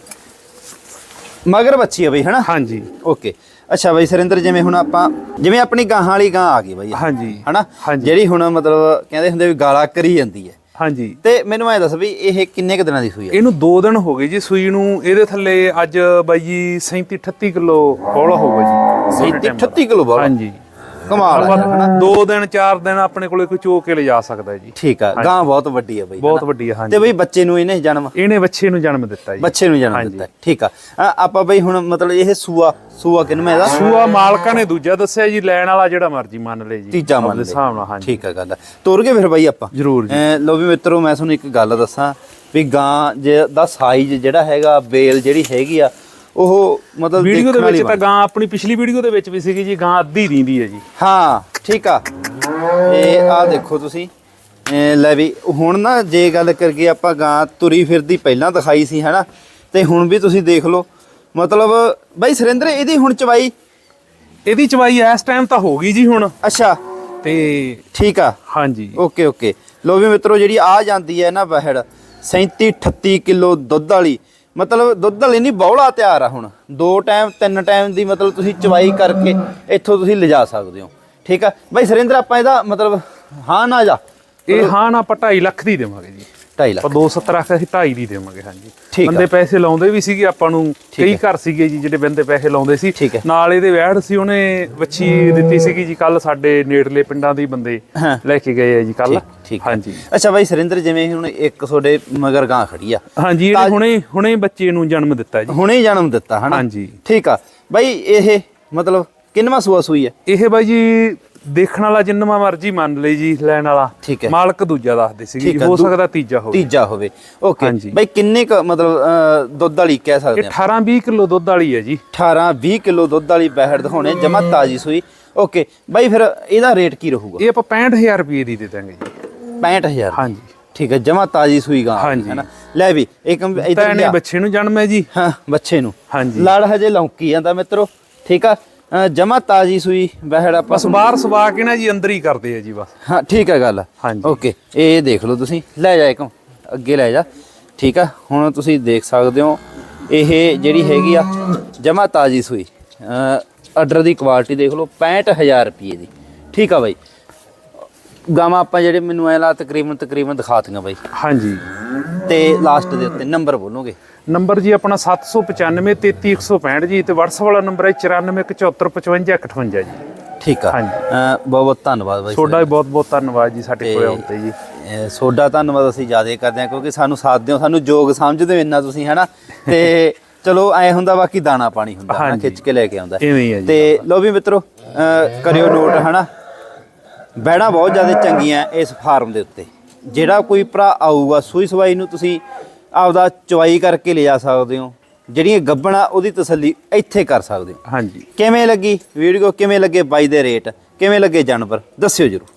ਮਗਰ ਬੱਚੀ ਆ ਬਈ ਹਨਾ? ਹਾਂਜੀ। ਓਕੇ। ਅੱਛਾ ਬਾਈ ਸਰਿੰਦਰ ਜਿਵੇਂ ਹੁਣ ਆਪਾਂ ਜਿਵੇਂ ਆਪਣੀ ਗਾਹਾਂ ਵਾਲੀ ਗਾਂ ਆ ਗਈ ਬਾਈ। ਹਾਂਜੀ ਹਨਾ। ਜਿਹੜੀ ਹੁਣ ਮਤਲਬ ਕਹਿੰਦੇ ਹੁੰਦੇ ਵੀ ਗਾਲਾਂ ਕਰੀ ਜਾਂਦੀ ਹੈ। ਹਾਂਜੀ। ਤੇ ਮੈਨੂੰ ਐ ਦੱਸ ਵੀ ਇਹ ਕਿੰਨੇ ਕੁ ਦਿਨਾਂ ਦੀ ਸੂਈ ਹੈ ਇਹਨੂੰ 2 ਦਿਨ ਹੋ ਗਏ ਜੀ ਸੂਈ ਨੂੰ। ਇਹਦੇ ਥੱਲੇ ਅੱਜ ਬਾਈ ਜੀ 37 38 ਕਿਲੋ ਬੋਲਾ ਹੋਊਗਾ ਜੀ। 37 38 ਕਿਲੋ ਬਾਲ ਹਾਂਜੀ। ਕਮਾਲ ਹੈ ਹਨਾ? ਦੋ ਦਿਨ ਚਾਰ ਦਿਨ ਆਪਣੇ ਕੋਲੇ ਕੋਈ ਚੋ ਕੇ ਲਿਜਾ ਸਕਦਾ ਹੈ ਜੀ। ਠੀਕ ਆ ਗਾਂ ਬਹੁਤ ਵੱਡੀ ਹੈ ਬਾਈ ਬਹੁਤ ਹਨਾ? ਵੱਡੀ ਤੇ ਹਾਂਜੀ। ਬਈ ਬੱਚੇ ਨੂੰ ਇਹਨੇ ਜਨਮ ਇਹਨੇ ਬੱਚੇ ਨੂੰ ਜਨਮ ਦਿੱਤਾ ਜੀ। ਬੱਚੇ ਨੂੰ ਜਨਮ ਹਾਂਜੀ। ਦਿੱਤਾ ਠੀਕ ਆ। ਅ, ਆਪਾਂ ਬਈ ਹੁਣ ਮਤਲਬ ਇਹ ਸੂਆ ਸੂਆ ਕਿੰਨਾ ਇਹਦਾ? ਸੂਆ ਮਾਲਕਾਂ ਨੇ ਦੂਜਾ ਦੱਸਿਆ ਜੀ ਲੈਣ ਵਾਲਾ ਜਿਹੜਾ ਮਰਜ਼ੀ ਮੰਨ ਲੇ ਜੀ। ਤੀਜਾ ਮੰਨ ਆਪਦੇ ਲੈ। ਹਿਸਾਬ ਨਾਲ ਹਾਂਜੀ। ਠੀਕ ਆ ਗੱਲ ਤੋਰ ਕੇ ਫਿਰ ਬਾਈ ਆਪਾਂ? ਜ਼ਰੂਰ ਜੀ। ਅ, ਲਓ ਵੀ ਮਿੱਤਰੋ ਮੈਂ ਤੁਹਾਨੂੰ ਇੱਕ ਗੱਲ ਦੱਸਾਂ ਵੀ ਗਾਂ ਜੇ ਦਾ ਸਾਈਜ਼ ਜਿਹੜਾ ਹੈਗਾ ਬੇਲ ਜਿਹੜੀ ਹੈਗੀ ਆ ਉਹ ਮਤਲਬ ਵੀਡੀਓ ਦੇ ਵਿੱਚ ਤਾਂ ਗਾਂ ਆਪਣੀ ਪਿਛਲੀ ਵੀਡੀਓ ਦੇ ਵਿੱਚ ਵੀ ਸੀਗੀ ਜੀ ਗਾਂ ਅੱਧੀ ਦਿੰਦੀ ਹੈ ਜੀ। ਹਾਂ ਠੀਕ ਆ। ਇਹ ਆ ਦੇਖੋ ਤੁਸੀਂ। ਲੈ ਵੀ ਹੁਣ ਨਾ ਜੇ ਗੱਲ ਕਰੀਏ ਆਪਾਂ ਗਾਂ ਤੁਰੀ ਫਿਰਦੀ ਪਹਿਲਾਂ ਦਿਖਾਈ ਸੀ ਹੈਨਾ? ਤੇ ਹੁਣ ਵੀ ਤੁਸੀਂ ਦੇਖ ਲਓ। ਮਤਲਬ ਬਾਈ ਸੁਰਿੰਦਰ ਇਹਦੀ ਹੁਣ ਚਵਾਈ? ਇਹਦੀ ਚਵਾਈ ਇਸ ਟਾਈਮ ਤਾਂ ਹੋ ਗਈ ਜੀ ਹੁਣ। ਅੱਛਾ। ਤੇ ਠੀਕ ਆ। ਹਾਂਜੀ। Okay okay. ਲੋ ਵੀ ਮਿੱਤਰੋ ਜਿਹੜੀ ਆ ਜਾਂਦੀ ਹੈ ਨਾ ਵਹਿੜ 37 38 ਕਿਲੋ ਦੁੱਧ ਵਾਲੀ। ਮਤਲਬ ਦੁੱਧ ਵਾਲੀ ਨਹੀਂ, ਬੌਲਾ ਤਿਆਰ ਆ ਹੁਣ। ਦੋ ਟਾਈਮ, ਤਿੰਨ ਟਾਈਮ ਦੀ ਮਤਲਬ ਤੁਸੀਂ ਚਵਾਈ ਕਰਕੇ ਇੱਥੋਂ ਤੁਸੀਂ ਲਿਜਾ ਸਕਦੇ ਹੋ। ਠੀਕ ਆ? ਬਾਈ ਸੁਰਿੰਦਰ, ਆਪਾਂ ਇਹਦਾ ਮਤਲਬ ਹਾਂ, ਨਾ ਜਾ? ਇਹ ਹਾਂ, ਨਾ ਆਪਾਂ 2.5 ਲੱਖ ਦੀ ਦੇਵਾਂਗੇ ਜੀ। 2.5 ਲੱਖ ਆਪਾਂ 270 ਰੱਖ ਅਸੀਂ 2.5 ਦੀ ਦੇਵਾਂਗੇ ਹਾਂਜੀ ਆ। ਬੰਦੇ ਪੈਸੇ ਲਾਉਂਦੇ ਵੀ ਸੀਗੇ ਆਪਾਂ ਨੂੰ ਕਈ ਘਰ ਸੀਗੇ ਜੀ ਜਿਹੜੇ ਬੰਦੇ ਪੈਸੇ ਲਾਉਂਦੇ ਸੀ। ਨਾਲ ਇਹਦੇ ਵੈੜ ਸੀ ਉਹਨੇ ਵੱਛੀ ਦਿੱਤੀ ਸੀਗੀ ਜੀ ਕੱਲ ਸਾਡੇ ਨੇੜਲੇ ਪਿੰਡਾਂ ਦੇ ਬੰਦੇ। ਲੈ ਕੇ ਗਏ ਆ ਜੀ ਕੱਲ। ਹਾਂਜੀ ਅੱਛਾ ਬਾਈ ਸੁਰਿੰਦਰ ਜਿਵੇਂ ਹੁਣ ਇੱਕ ਤੁਹਾਡੇ ਮਗਰ ਗਾਂ ਖੜੀ ਆ ਹਾਂਜੀ ਇਹਨੇ ਹੁਣੇ ਹੁਣੇ ਬੱਚੇ ਨੂੰ ਜਨਮ ਦਿੱਤਾ ਜੀ ਹੁਣੇ ਜਨਮ ਦਿੱਤਾ ਹਨਾ ਹਾਂਜੀ। ਠੀਕ ਆ ਬਾਈ ਇਹ ਮਤਲਬ ਕਿੰਨਵਾਂ ਸੂਆ ਸੂਈ ਹੈ ਇਹ ਬਾਈ ਜੀ ਦੇਖਣ ਵਾਲਾ ਜਿੰਨਵਾਂ ਮਰਜ਼ੀ ਮੰਨ ਲਈ ਜੀ ਲੈਣ ਵਾਲਾ। ਠੀਕ ਹੈ। ਮਾਲਕ ਦੂਜਾ ਦੱਸਦੇ ਠੀਕ ਜੀ, ਹੈ, ਸਕਦਾ ਤੀਜਾ ਹੋਵੇ। ਤੀਜਾ ਹੋਵੇ। ਓਕੇ। ਬਾਈ ਕਿੰਨੇ ਕ ਮਤਲਬ ਦੁੱਧ ਵਾਲੀ ਕਹਿ ਸਕਦੇ ਆ 18 20 ਕਿਲੋ ਦੁੱਧ ਵਾਲੀ ਹੈ ਜੀ। 18 20 ਕਿਲੋ ਦੁੱਧ ਵਾਲੀ ਬਹਿੜ ਦਿਖਾਉਣੇ ਜਮਾ ਤਾਜੀ ਸੂਈ। ਓਕੇ ਬਾਈ ਫਿਰ ਇਹਦਾ ਰੇਟ ਕੀ ਰਹੂਗਾ? ਇਹ ਆਪਾਂ 65000 ਰੁਪਏ ਦੀ ਦੇ ਦਾਂਗੇ ਜੀ। 65000 ਹਾਂਜੀ। ਠੀਕ ਹੈ ਜਮਾ ਤਾਜੀ ਸੂਈ ਗਾਂ। ਹੈ ਨਾ? ਲੈ ਵੀ ਇੱਕ ਇਧਰ ਬੱਚੇ ਨੂੰ ਜਨਮ ਹੈ ਜੀ। ਹਾਂ ਬੱਚੇ ਨੂੰ। ਹਾਂਜੀ। ਲੜ ਹਜੇ ਲੌਂਕੀ ਜਾਂਦਾ ਮਿੱਤਰੋ। ਠੀਕ ਆ? ਜਮਾ ਤਾਜੀ ਸੂਈ ਬਹਿੜ ਆਪਾਂ ਬਸ ਬਾਹਰ ਸਵਾ ਕੇ ਨਾ ਜੀ ਅੰਦਰ ਹੀ ਕਰਦੇ ਆ ਜੀ ਬਸ। ਹਾਂ ਠੀਕ ਹੈ ਗੱਲ। ਹਾਂਜੀ। ਓਕੇ ਇਹ ਦੇਖ ਲਓ ਤੁਸੀਂ। ਲੈ ਜਾ ਇੱਕ ਅੱਗੇ ਲੈ ਜਾ। ਠੀਕ ਆ ਹੁਣ ਤੁਸੀਂ ਦੇਖ ਸਕਦੇ ਹੋ ਇਹ ਜਿਹੜੀ ਹੈਗੀ ਆ ਜਮਾ ਤਾਜੀ ਸੂਈ। ਆਰਡਰ ਦੀ ਕੁਆਲਿਟੀ ਦੇਖ ਲਓ 65000 ਰੁਪਏ ਦੀ। ਠੀਕ ਆ ਬਾਈ। ਗਾਵਾਂ ਆਪਾਂ ਜਿਹੜੇ ਮੈਨੂੰ ਐ ਲਾ ਤਕਰੀਬਨ ਤਕਰੀਬਨ ਦਿਖਾਤੀਆਂ ਬਾਈ। ਹਾਂਜੀ। ਤੇ ਲਾਸਟ ਦੇ ਉੱਤੇ ਨੰਬਰ ਬੋਲੋਗੇ? ਨੰਬਰ ਜੀ ਆਪਣਾ 795 33165 ਜੀ ਤੇ WhatsApp ਵਾਲਾ ਨੰਬਰ ਹੈ 9474555158 ਜੀ। ਠੀਕ ਆ। ਹਾਂਜੀ। ਬਹੁਤ ਬਹੁਤ ਧੰਨਵਾਦ ਬਾਈ ਤੁਹਾਡਾ ਵੀ ਬਹੁਤ ਬਹੁਤ ਧੰਨਵਾਦ ਜੀ ਸਾਡੇ ਕੋਲ ਆਉਣ ਤੇ ਜੀ। ਤੁਹਾਡਾ ਧੰਨਵਾਦ ਅਸੀਂ ਜ਼ਿਆਦਾ ਕਰਦੇ ਹਾਂ ਕਿਉਂਕਿ ਸਾਨੂੰ ਸਾਥ ਦਿਓ ਸਾਨੂੰ ਯੋਗ ਸਮਝਦੇ ਹੋ ਇੰਨਾ ਤੁਸੀਂ ਹੈਨਾ? ਤੇ ਚਲੋ ਐ ਹੁੰਦਾ ਬਾਕੀ ਦਾਣਾ ਪਾਣੀ ਹੁੰਦਾ। ਖਿੱਚ ਕੇ ਲੈ ਕੇ ਆਉਂਦਾ। ਤੇ ਲੋ ਵੀ ਮਿੱਤਰੋ ਕਰਿਓ ਨੋਟ ਹਨਾ? ਬੈੜਾਂ ਬਹੁਤ ਜ਼ਿਆਦਾ ਚੰਗੀਆਂ ਇਸ ਫਾਰਮ ਦੇ ਉੱਤੇ। ਜਿਹੜਾ ਕੋਈ ਭਰਾ ਆਊਗਾ ਸੂਈ ਸਵਾਈ ਨੂੰ ਤੁਸੀਂ ਆਪਦਾ ਚਵਾਈ ਕਰਕੇ ਲਿਜਾ ਸਕਦੇ ਹੋ। ਜਿਹੜੀਆਂ ਗੱਬਣਾ ਉਹਦੀ ਤਸੱਲੀ ਇੱਥੇ ਕਰ ਸਕਦੇ ਹੋ। ਹਾਂਜੀ। ਕਿਵੇਂ ਲੱਗੀ? ਵੀਡੀਓ ਕਿਵੇਂ ਲੱਗੇ? ਬਾਈ ਦੇ ਰੇਟ। ਕਿਵੇਂ ਲੱਗੇ ਜਾਨਵਰ? ਦੱਸਿਓ ਜਰੂਰ।